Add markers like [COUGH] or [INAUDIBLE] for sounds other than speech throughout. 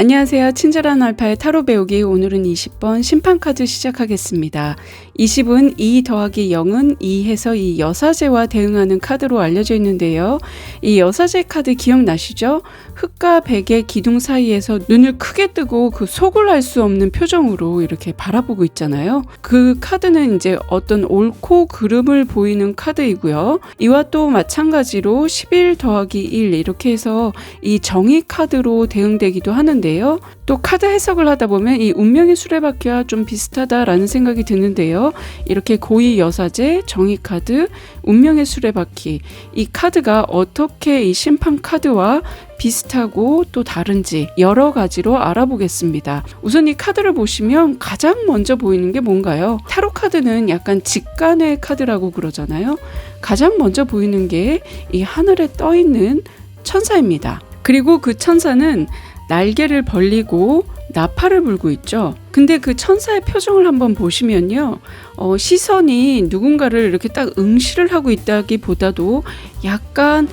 안녕하세요. 친절한 알파의 타로 배우기 오늘은 20번 심판카드 시작하겠습니다. 20은 2 더하기 0은 2 해서 이 여사제와 대응하는 카드로 알려져 있는데요. 이 여사제 카드 기억나시죠? 흙과 백의 기둥 사이에서 눈을 크게 뜨고 그 속을 알 수 없는 표정으로 이렇게 바라보고 있잖아요. 그 카드는 이제 어떤 옳고 그름을 보이는 카드이고요. 이와 또 마찬가지로 11 더하기 1 이렇게 해서 이 정의 카드로 대응되기도 하는데요. 또 카드 해석을 하다 보면 이 운명의 수레바퀴와 좀 비슷하다라는 생각이 드는데요. 이렇게 고위 여사제, 정의 카드, 운명의 수레바퀴 이 카드가 어떻게 이 심판 카드와 비슷하고 또 다른지 여러 가지로 알아보겠습니다. 우선 이 카드를 보시면 가장 먼저 보이는 게 뭔가요? 타로 카드는 약간 직관의 카드라고 그러잖아요. 가장 먼저 보이는 게 이 하늘에 떠 있는 천사입니다. 그리고 그 천사는 날개를 벌리고 나팔을 불고 있죠. 근데 그 천사의 표정을 한번 보시면요. 어, 시선이 누군가를 이렇게 딱 응시를 하고 있다기 보다도 약간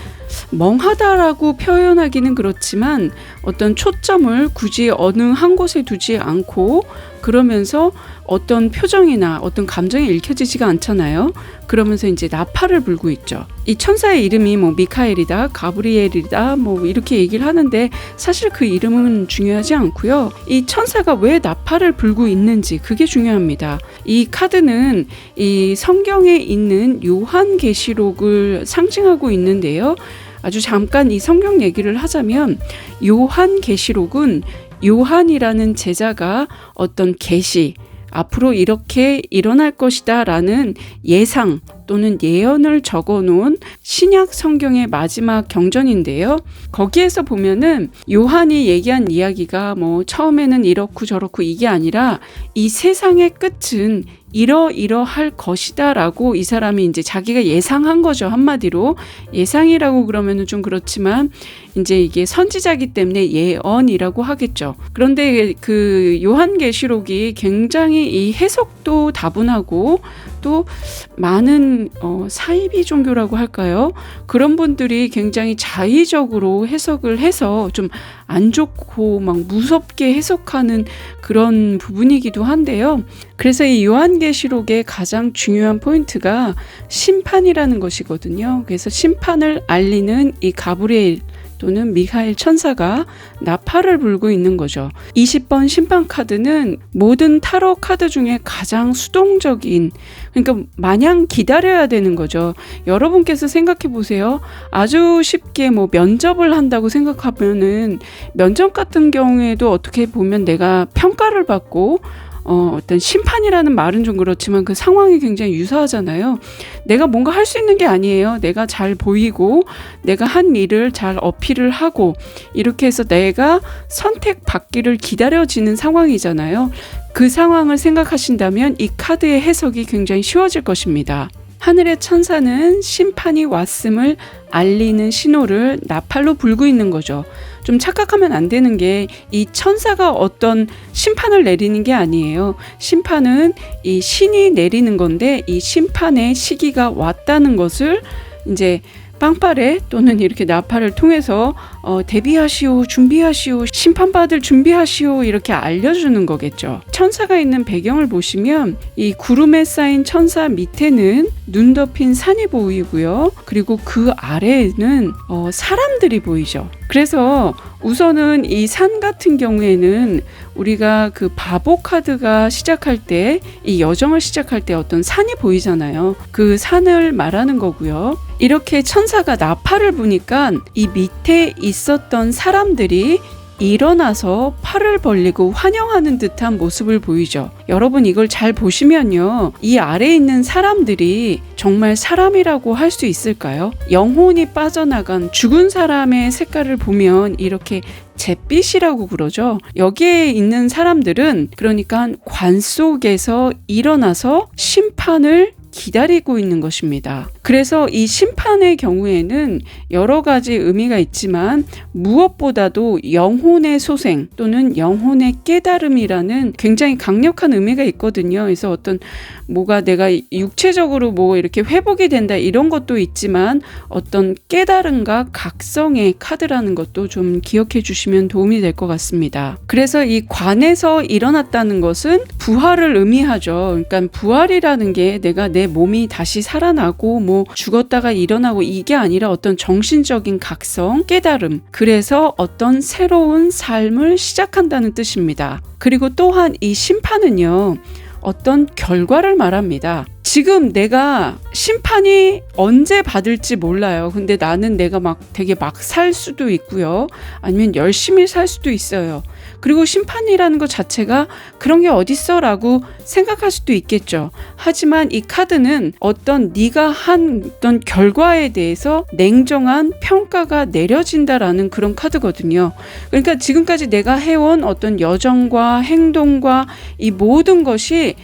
멍하다라고 표현하기는 그렇지만 어떤 초점을 굳이 어느 한 곳에 두지 않고 그러면서 어떤 표정이나 어떤 감정이 읽혀지지가 않잖아요. 그러면서 이제 나팔을 불고 있죠. 이 천사의 이름이 뭐 미카엘이다, 가브리엘이다, 뭐 이렇게 얘기를 하는데 사실 그 이름은 중요하지 않고요. 이 천사가 왜 나팔을 불고 있는지 그게 중요합니다. 이 카드는 이 성경에 있는 요한계시록을 상징하고 있는데요. 아주 잠깐 이 성경 얘기를 하자면 요한계시록은 요한이라는 제자가 어떤 계시 앞으로 이렇게 일어날 것이다 라는 예상 또는 예언을 적어 놓은 신약 성경의 마지막 경전인데요. 거기에서 보면은 요한이 얘기한 이야기가 뭐 처음에는 이렇고 저렇고 이게 아니라 이 세상의 끝은 이러이러할 것이다 라고 이 사람이 이제 자기가 예상한 거죠 한마디로 예상이라고 그러면은 좀 그렇지만 이제 이게 선지자기 때문에 예언이라고 하겠죠. 그런데 그 요한계시록이 굉장히 이 해석도 다분하고 또 많은 어, 사이비 종교라고 할까요? 그런 분들이 굉장히 자의적으로 해석을 해서 좀 안 좋고 막 무섭게 해석하는 그런 부분이기도 한데요. 그래서 이 요한계시록의 가장 중요한 포인트가 심판이라는 것이거든요. 그래서 심판을 알리는 이 가브리엘 또는 미하일 천사가 나팔을 불고 있는 거죠. 20번 심판 카드는 모든 타로 카드 중에 가장 수동적인 그러니까 마냥 기다려야 되는 거죠. 여러분께서 생각해 보세요. 아주 쉽게 뭐 면접을 한다고 생각하면은 면접 같은 경우에도 어떻게 보면 내가 평가를 받고 어, 어떤 심판이라는 말은 좀 그렇지만 그 상황이 굉장히 유사하잖아요. 내가 뭔가 할 수 있는 게 아니에요. 내가 잘 보이고 내가 한 일을 잘 어필을 하고 이렇게 해서 내가 선택받기를 기다려지는 상황이잖아요. 그 상황을 생각하신다면 이 카드의 해석이 굉장히 쉬워질 것입니다. 하늘의 천사는 심판이 왔음을 알리는 신호를 나팔로 불고 있는 거죠. 좀 착각하면 안 되는 게 이 천사가 어떤 심판을 내리는 게 아니에요. 심판은 이 신이 내리는 건데 이 심판의 시기가 왔다는 것을 이제 빵빠레 또는 이렇게 나팔을 통해서 어, 대비하시오, 준비하시오, 심판받을 준비하시오 이렇게 알려주는 거겠죠. 천사가 있는 배경을 보시면 이 구름에 쌓인 천사 밑에는 눈 덮인 산이 보이고요. 그리고 그 아래에는 어, 사람들이 보이죠. 그래서 우선은 이 산 같은 경우에는 우리가 그 바보 카드가 시작할 때 이 여정을 시작할 때 어떤 산이 보이잖아요. 그 산을 말하는 거고요. 이렇게 천사가 나팔을 부니까 이 밑에 있었던 사람들이 일어나서 팔을 벌리고 환영하는 듯한 모습을 보이죠. 여러분 이걸 잘 보시면요. 이 아래에 있는 사람들이 정말 사람이라고 할 수 있을까요? 영혼이 빠져나간 죽은 사람의 색깔을 보면 이렇게 잿빛이라고 그러죠. 여기에 있는 사람들은 그러니까 관 속에서 일어나서 심판을 기다리고 있는 것입니다. 그래서 이 심판의 경우에는 여러 가지 의미가 있지만 무엇보다도 영혼의 소생 또는 영혼의 깨달음이라는 굉장히 강력한 의미가 있거든요. 그래서 어떤 뭐가 내가 육체적으로 뭐 이렇게 회복이 된다 이런 것도 있지만 어떤 깨달음과 각성의 카드라는 것도 좀 기억해 주시면 도움이 될 것 같습니다. 그래서 이 관에서 일어났다는 것은 부활을 의미하죠. 그러니까 부활이라는 게 내가 내 몸이 다시 살아나고 뭐 죽었다가 일어나고 이게 아니라 어떤 정신적인 각성, 깨달음. 그래서 어떤 새로운 삶을 시작한다는 뜻입니다. 그리고 또한 이 심판은요. 어떤 결과를 말합니다. 지금 내가 심판이 언제 받을지 몰라요. 근데 나는 내가 막 되게 막 살 수도 있고요. 아니면 열심히 살 수도 있어요. 그리고 심판이라는 것 자체가 그런 게 어딨어라고 생각할 수도 있겠죠. 하지만 이 카드는 어떤 네가 한 어떤 결과에 대해서 냉정한 평가가 내려진다라는 그런 카드거든요. 그러니까 지금까지 내가 해온 어떤 여정과 행동과 이 모든 것이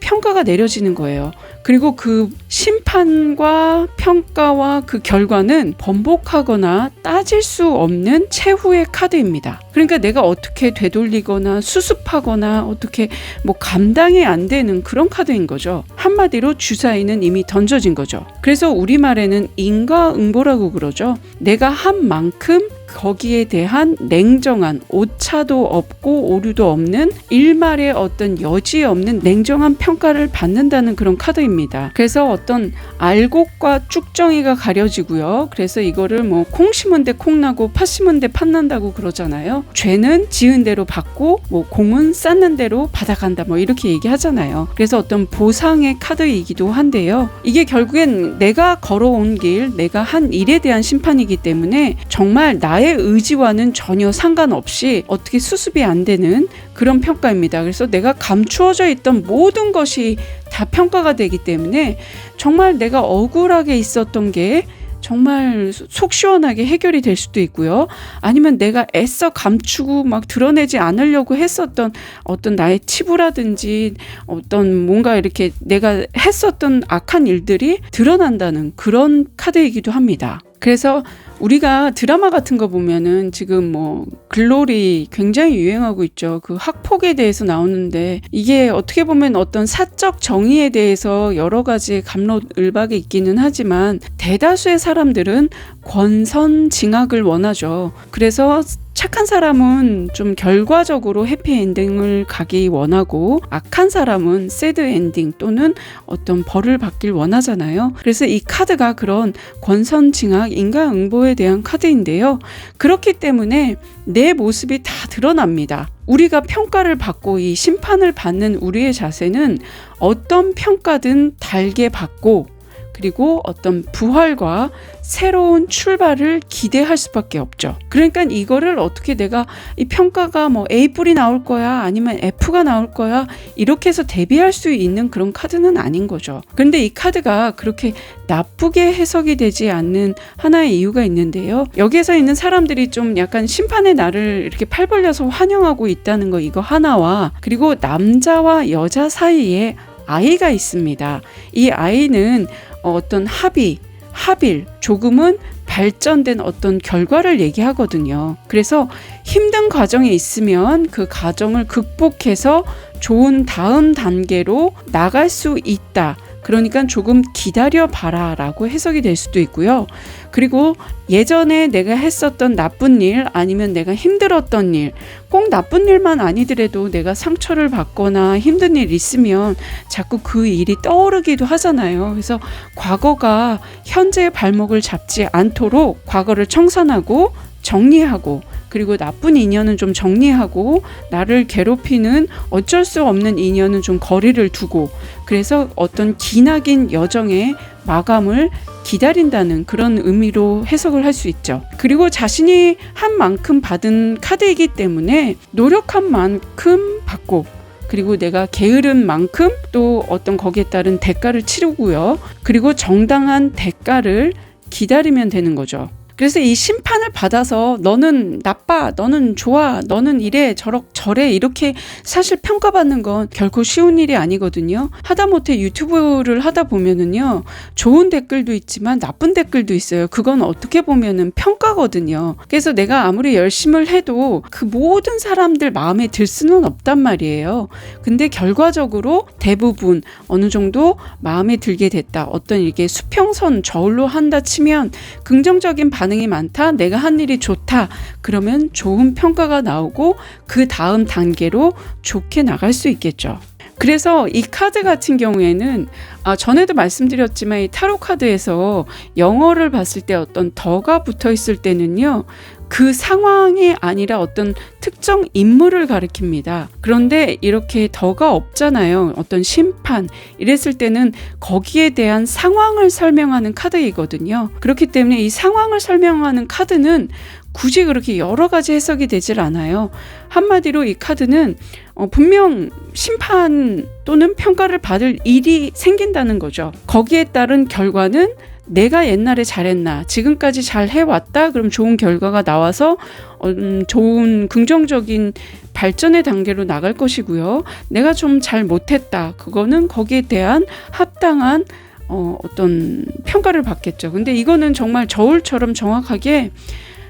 평가가 내려지는 거예요. 그리고 그 심판과 평가와 그 결과는 번복하거나 따질 수 없는 최후의 카드입니다. 그러니까 내가 어떻게 되돌리거나 수습하거나 어떻게 뭐 감당이 안 되는 그런 카드인 거죠. 한마디로 주사위는 이미 던져진 거죠. 그래서 우리말에는 인과응보라고 그러죠. 내가 한 만큼 거기에 대한 냉정한 오차도 없고 오류도 없는 일말의 어떤 여지 없는 냉정한 평가를 받는다는 그런 카드입니다. 그래서 어떤 알곡과 쭉정이가 가려지고요. 그래서 이거를 뭐 콩 심은 데 콩 나고 팥 심은 데 팥 난다고 그러잖아요. 죄는 지은 대로 받고 뭐 공은 쌓는 대로 받아간다 뭐 이렇게 얘기하잖아요. 그래서 어떤 보상의 카드이기도 한데요. 이게 결국엔 내가 걸어온 길, 내가 한 일에 대한 심판이기 때문에 정말 나의 나의 의지와는 전혀 상관없이 어떻게 수습이 안 되는 그런 평가입니다. 그래서 내가 감추어져 있던 모든 것이 다 평가가 되기 때문에 정말 내가 억울하게 있었던 게 정말 속 시원하게 해결이 될 수도 있고요. 아니면 내가 애써 감추고 막 드러내지 않으려고 했었던 어떤 나의 치부라든지 어떤 뭔가 이렇게 내가 했었던 악한 일들이 드러난다는 그런 카드이기도 합니다. 그래서 우리가 드라마 같은 거 보면은 지금 뭐 글로리 굉장히 유행하고 있죠. 그 학폭에 대해서 나오는데 이게 어떻게 보면 어떤 사적 정의에 대해서 여러 가지 감론을박이 있기는 하지만 대다수의 사람들은 권선징악을 원하죠. 그래서 착한 사람은 좀 결과적으로 해피엔딩을 가기 원하고 악한 사람은 새드 엔딩 또는 어떤 벌을 받길 원하잖아요. 그래서 이 카드가 그런 권선징악 인과응보 에 대한 카드인데요. 그렇기 때문에 내 모습이 다 드러납니다. 우리가 평가를 받고 이 심판을 받는 우리의 자세는 어떤 평가든 달게 받고 그리고 어떤 부활과 새로운 출발을 기대할 수밖에 없죠. 그러니까 이거를 어떻게 내가 이 평가가 뭐 A 뿔이 나올 거야 아니면 F가 나올 거야 이렇게 해서 대비할 수 있는 그런 카드는 아닌 거죠. 그런데 이 카드가 그렇게 나쁘게 해석이 되지 않는 하나의 이유가 있는데요. 여기에서 있는 사람들이 좀 약간 심판의 날을 이렇게 팔 벌려서 환영하고 있다는 거 이거 하나와 그리고 남자와 여자 사이에 아이가 있습니다. 이 아이는 어떤 합의, 합일, 조금은 발전된 어떤 결과를 얘기하거든요. 그래서 힘든 과정에 있으면 그 과정을 극복해서 좋은 다음 단계로 나갈 수 있다. 그러니까 조금 기다려 봐라 라고 해석이 될 수도 있고요. 그리고 예전에 내가 했었던 나쁜 일 아니면 내가 힘들었던 일, 꼭 나쁜 일만 아니더라도 내가 상처를 받거나 힘든 일 있으면 자꾸 그 일이 떠오르기도 하잖아요. 그래서 과거가 현재의 발목을 잡지 않도록 과거를 청산하고 정리하고 그리고 나쁜 인연은 좀 정리하고 나를 괴롭히는 어쩔 수 없는 인연은 좀 거리를 두고 그래서 어떤 기나긴 여정의 마감을 기다린다는 그런 의미로 해석을 할 수 있죠. 그리고 자신이 한 만큼 받은 카드이기 때문에 노력한 만큼 받고 그리고 내가 게으른 만큼 또 어떤 거기에 따른 대가를 치르고요. 그리고 정당한 대가를 기다리면 되는 거죠. 그래서 이 심판을 받아서 너는 나빠, 너는 좋아, 너는 이래, 저럭 저래 이렇게 사실 평가받는 건 결코 쉬운 일이 아니거든요. 하다못해 유튜브를 하다 보면은요. 좋은 댓글도 있지만 나쁜 댓글도 있어요. 그건 어떻게 보면은 평가거든요. 그래서 내가 아무리 열심을 해도 그 모든 사람들 마음에 들 수는 없단 말이에요. 근데 결과적으로 대부분 어느 정도 마음에 들게 됐다. 어떤 이게 수평선 저울로 한다 치면 긍정적인 반 응이 많다. 내가 한 일이 좋다. 그러면 좋은 평가가 나오고 그 다음 단계로 좋게 나갈 수 있겠죠. 그래서 이 카드 같은 경우에는 아, 전에도 말씀드렸지만 이 타로 카드에서 영어를 봤을 때 어떤 더가 붙어 있을 때는요. 그 상황이 아니라 어떤 특정 인물을 가리킵니다. 그런데 이렇게 더가 없잖아요. 어떤 심판 이랬을 때는 거기에 대한 상황을 설명하는 카드이거든요. 그렇기 때문에 이 상황을 설명하는 카드는 굳이 그렇게 여러 가지 해석이 되질 않아요. 한마디로 이 카드는 어, 분명 심판 또는 평가를 받을 일이 생긴다는 거죠. 거기에 따른 결과는 내가 옛날에 잘했나, 지금까지 잘 해왔다, 그럼 좋은 결과가 나와서 음, 좋은 긍정적인 발전의 단계로 나갈 것이고요. 내가 좀 잘 못했다, 그거는 거기에 대한 합당한 어, 어떤 평가를 받겠죠. 근데 이거는 정말 저울처럼 정확하게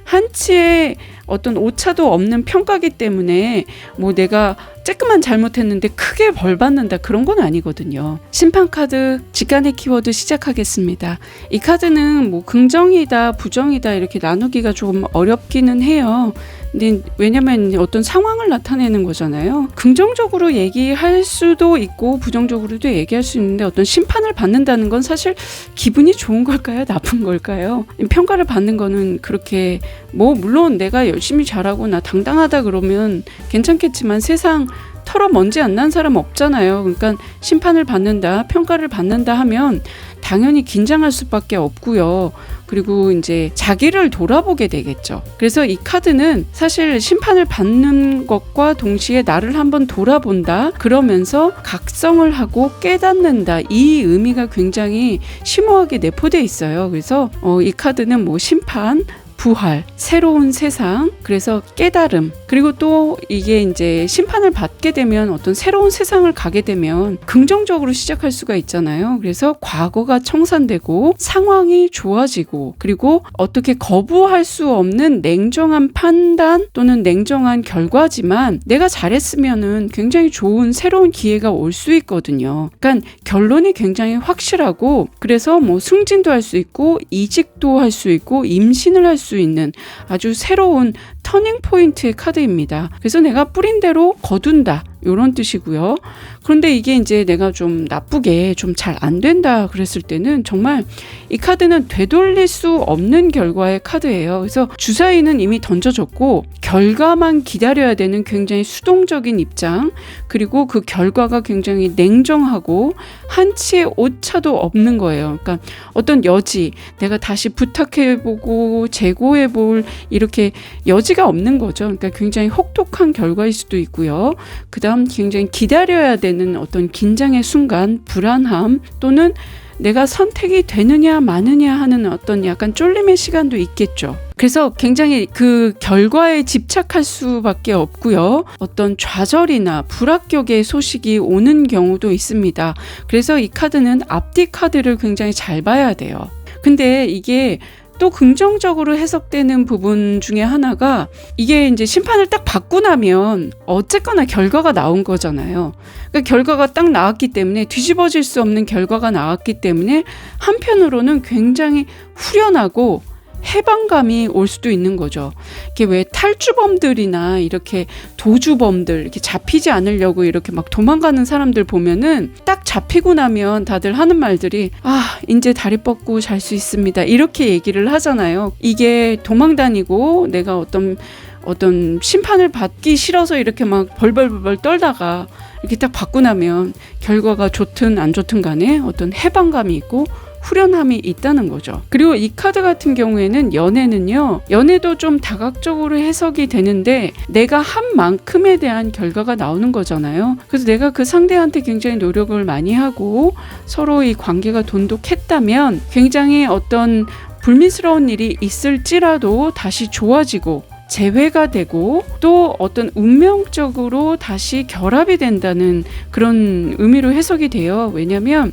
한치의 어떤 오차도 없는 평가기 때문에 뭐 내가 조금만 잘못했는데 크게 벌 받는다 그런 건 아니거든요. 심판 카드 직관의 키워드 시작하겠습니다. 이 카드는 뭐 긍정이다 부정이다 이렇게 나누기가 조금 어렵기는 해요. 근데 왜냐면 어떤 상황을 나타내는 거잖아요. 긍정적으로 얘기할 수도 있고 부정적으로도 얘기할 수 있는데 어떤 심판을 받는다는 건 사실 기분이 좋은 걸까요? [LAUGHS] 나쁜 걸까요? 평가를 받는 거는 그렇게 뭐 물론 내가 열심히 잘하고 나 당당하다 그러면 괜찮겠지만 세상 털어 먼지 안 난 사람 없잖아요. 그러니까 심판을 받는다, 평가를 받는다 하면 당연히 긴장할 수밖에 없고요. 그리고 이제 자기를 돌아보게 되겠죠. 그래서 이 카드는 사실 심판을 받는 것과 동시에 나를 한번 돌아본다. 그러면서 각성을 하고 깨닫는다. 이 의미가 굉장히 심오하게 내포돼 있어요. 그래서 어, 이 카드는 뭐 심판, 부활, 새로운 세상, 그래서 깨달음, 그리고 또 이게 이제 심판을 받게 되면 어떤 새로운 세상을 가게 되면 긍정적으로 시작할 수가 있잖아요. 그래서 과거가 청산되고 상황이 좋아지고 그리고 어떻게 거부할 수 없는 냉정한 판단 또는 냉정한 결과지만 내가 잘했으면은 굉장히 좋은 새로운 기회가 올 수 있거든요. 그러니까 결론이 굉장히 확실하고 그래서 뭐 승진도 할 수 있고 이직도 할 수 있고 임신을 할 수수 있는 아주 새로운 터닝 포인트의 카드입니다. 그래서 내가 뿌린 대로 거둔다. 이런 뜻이고요. 그런데 이게 이제 내가 좀 나쁘게 좀 잘 안 된다 그랬을 때는 정말 이 카드는 되돌릴 수 없는 결과의 카드예요. 그래서 주사위는 이미 던져졌고 결과만 기다려야 되는 굉장히 수동적인 입장 그리고 그 결과가 굉장히 냉정하고 한치의 오차도 없는 거예요. 그러니까 어떤 여지 내가 다시 부탁해보고 재고해볼 이렇게 여지가 없는 거죠. 그러니까 굉장히 혹독한 결과일 수도 있고요. 그 다음 부담, 굉장히 기다려야 되는 어떤 긴장의 순간, 불안함 또는 내가 선택이 되느냐 마느냐 하는 어떤 약간 쫄림의 시간도 있겠죠. 그래서 굉장히 그 결과에 집착할 수밖에 없고요. 어떤 좌절이나 불합격의 소식이 오는 경우도 있습니다. 그래서 이 카드는 앞뒤 카드를 굉장히 잘 봐야 돼요. 근데 이게 또 긍정적으로 해석되는 부분 중에 하나가 이게 이제 심판을 딱 받고 나면 어쨌거나 결과가 나온 거잖아요. 그러니까 결과가 딱 나왔기 때문에 뒤집어질 수 없는 결과가 나왔기 때문에 한편으로는 굉장히 후련하고 해방감이 올 수도 있는 거죠. 이게 왜 탈주범들이나 이렇게 도주범들 이렇게 잡히지 않으려고 이렇게 막 도망가는 사람들 보면은 딱 잡히고 나면 다들 하는 말들이 아 이제 다리 뻗고 잘 수 있습니다 이렇게 얘기를 하잖아요. 이게 도망 다니고 내가 어떤 어떤 심판을 받기 싫어서 이렇게 막 벌벌벌 떨다가 이렇게 딱 받고 나면 결과가 좋든 안 좋든 간에 어떤 해방감이 있고 후련함이 있다는 거죠. 그리고 이 카드 같은 경우에는 연애는요, 연애도 좀 다각적으로 해석이 되는데 내가 한 만큼에 대한 결과가 나오는 거잖아요. 그래서 내가 그 상대한테 굉장히 노력을 많이 하고 서로 이 관계가 돈독했다면 굉장히 어떤 불미스러운 일이 있을지라도 다시 좋아지고 재회가 되고 또 어떤 운명적으로 다시 결합이 된다는 그런 의미로 해석이 돼요. 왜냐하면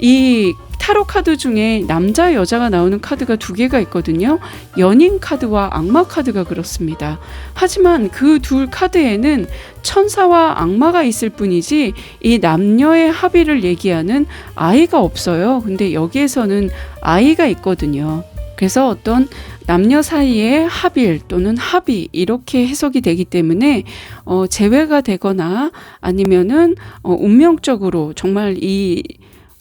이 타로 카드 중에 남자 여자가 나오는 카드가 두 개가 있거든요. 연인 카드와 악마 카드가 그렇습니다. 하지만 그 둘 카드에는 천사와 악마가 있을 뿐이지 이 남녀의 합의를 얘기하는 아이가 없어요. 근데 여기에서는 아이가 있거든요. 그래서 어떤 남녀 사이의 합일 또는 합의 이렇게 해석이 되기 때문에 어, 재회가 되거나 아니면은 어, 운명적으로 정말 이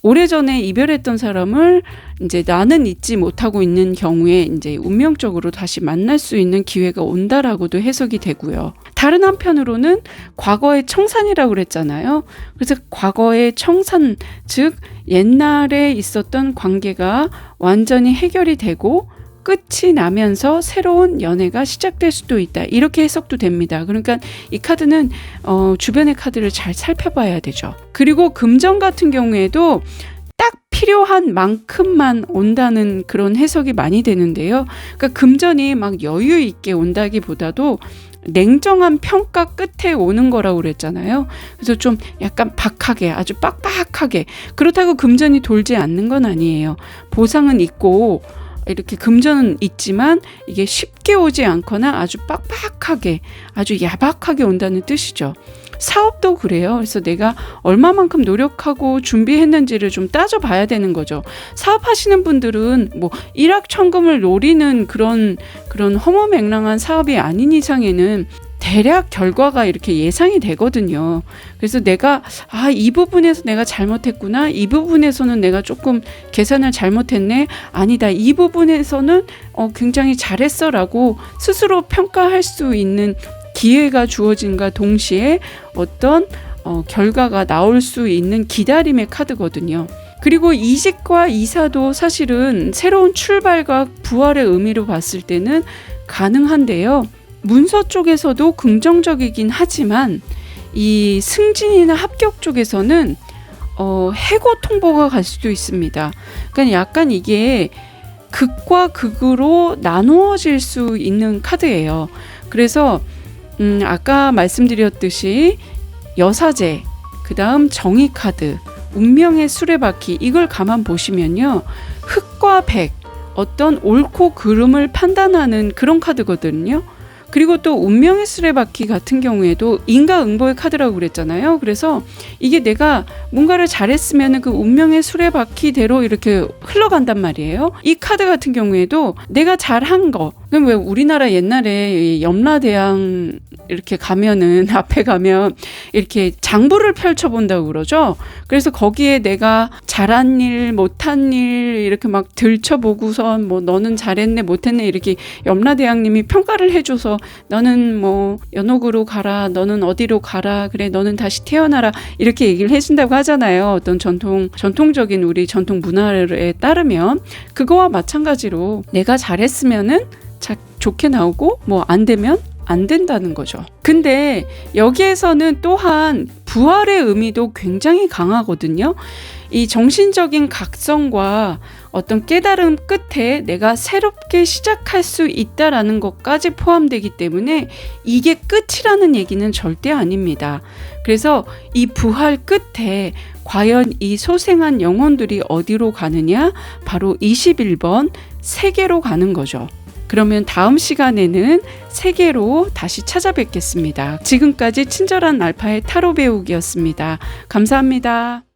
오래전에 이별했던 사람을 이제 나는 잊지 못하고 있는 경우에 이제 운명적으로 다시 만날 수 있는 기회가 온다라고도 해석이 되고요. 다른 한편으로는 과거의 청산이라고 그랬잖아요. 그래서 과거의 청산, 즉 옛날에 있었던 관계가 완전히 해결이 되고 끝이 나면서 새로운 연애가 시작될 수도 있다. 이렇게 해석도 됩니다. 그러니까 이 카드는 어, 주변의 카드를 잘 살펴봐야 되죠. 그리고 금전 같은 경우에도 딱 필요한 만큼만 온다는 그런 해석이 많이 되는데요. 그러니까 금전이 막 여유 있게 온다기보다도 냉정한 평가 끝에 오는 거라고 그랬잖아요. 그래서 좀 약간 박하게 아주 빡빡하게 그렇다고 금전이 돌지 않는 건 아니에요. 보상은 있고 이렇게 금전은 있지만 이게 쉽게 오지 않거나 아주 빡빡하게 아주 야박하게 온다는 뜻이죠. 사업도 그래요. 그래서 내가 얼마만큼 노력하고 준비했는지를 좀 따져봐야 되는 거죠. 사업하시는 분들은 뭐 일확천금을 노리는 그런 그런 허무맹랑한 사업이 아닌 이상에는 대략 결과가 이렇게 예상이 되거든요. 그래서 내가 아, 이 부분에서 내가 잘못했구나. 이 부분에서는 내가 조금 계산을 잘못했네. 아니다. 이 부분에서는 어, 굉장히 잘했어라고 스스로 평가할 수 있는 기회가 주어진과 동시에 어떤 어, 결과가 나올 수 있는 기다림의 카드거든요. 그리고 이직과 이사도 사실은 새로운 출발과 부활의 의미로 봤을 때는 가능한데요. 문서 쪽에서도 긍정적이긴 하지만 이 승진이나 합격 쪽에서는 어, 해고 통보가 갈 수도 있습니다. 그러니까 약간 이게 극과 극으로 나누어질 수 있는 카드예요. 그래서 음, 아까 말씀드렸듯이 여사제, 그 다음 정의 카드, 운명의 수레바퀴 이걸 가만 보시면요. 흑과 백, 어떤 옳고 그름을 판단하는 그런 카드거든요. 그리고 또 운명의 수레바퀴 같은 경우에도 인과응보의 카드라고 그랬잖아요. 그래서 이게 내가 뭔가를 잘했으면 그 운명의 수레바퀴대로 이렇게 흘러간단 말이에요. 이 카드 같은 경우에도 내가 잘한 거. 그럼 왜 우리나라 옛날에 염라대왕 이렇게 가면은 [LAUGHS] 앞에 가면 이렇게 장부를 펼쳐 본다고 그러죠. 그래서 거기에 내가 잘한 일, 못한 일 이렇게 막 들춰 보고선 뭐 너는 잘했네, 못했네 이렇게 염라 대왕님이 평가를 해 줘서 너는 뭐 연옥으로 가라, 너는 어디로 가라, 그래 너는 다시 태어나라 이렇게 얘기를 해 준다고 하잖아요. 어떤 전통 전통적인 우리 전통 문화에 따르면 그거와 마찬가지로 내가 잘했으면은 자, 좋게 나오고 뭐 안 되면 안 된다는 거죠. 근데 여기에서는 또한 부활의 의미도 굉장히 강하거든요. 이 정신적인 각성과 어떤 깨달음 끝에 내가 새롭게 시작할 수 있다라는 것까지 포함되기 때문에 이게 끝이라는 얘기는 절대 아닙니다. 그래서 이 부활 끝에 과연 이 소생한 영혼들이 어디로 가느냐? 바로 21번 세계로 가는 거죠. 그러면 다음 시간에는 세계로 다시 찾아뵙겠습니다. 지금까지 친절한 알파의 타로 배우기였습니다. 감사합니다.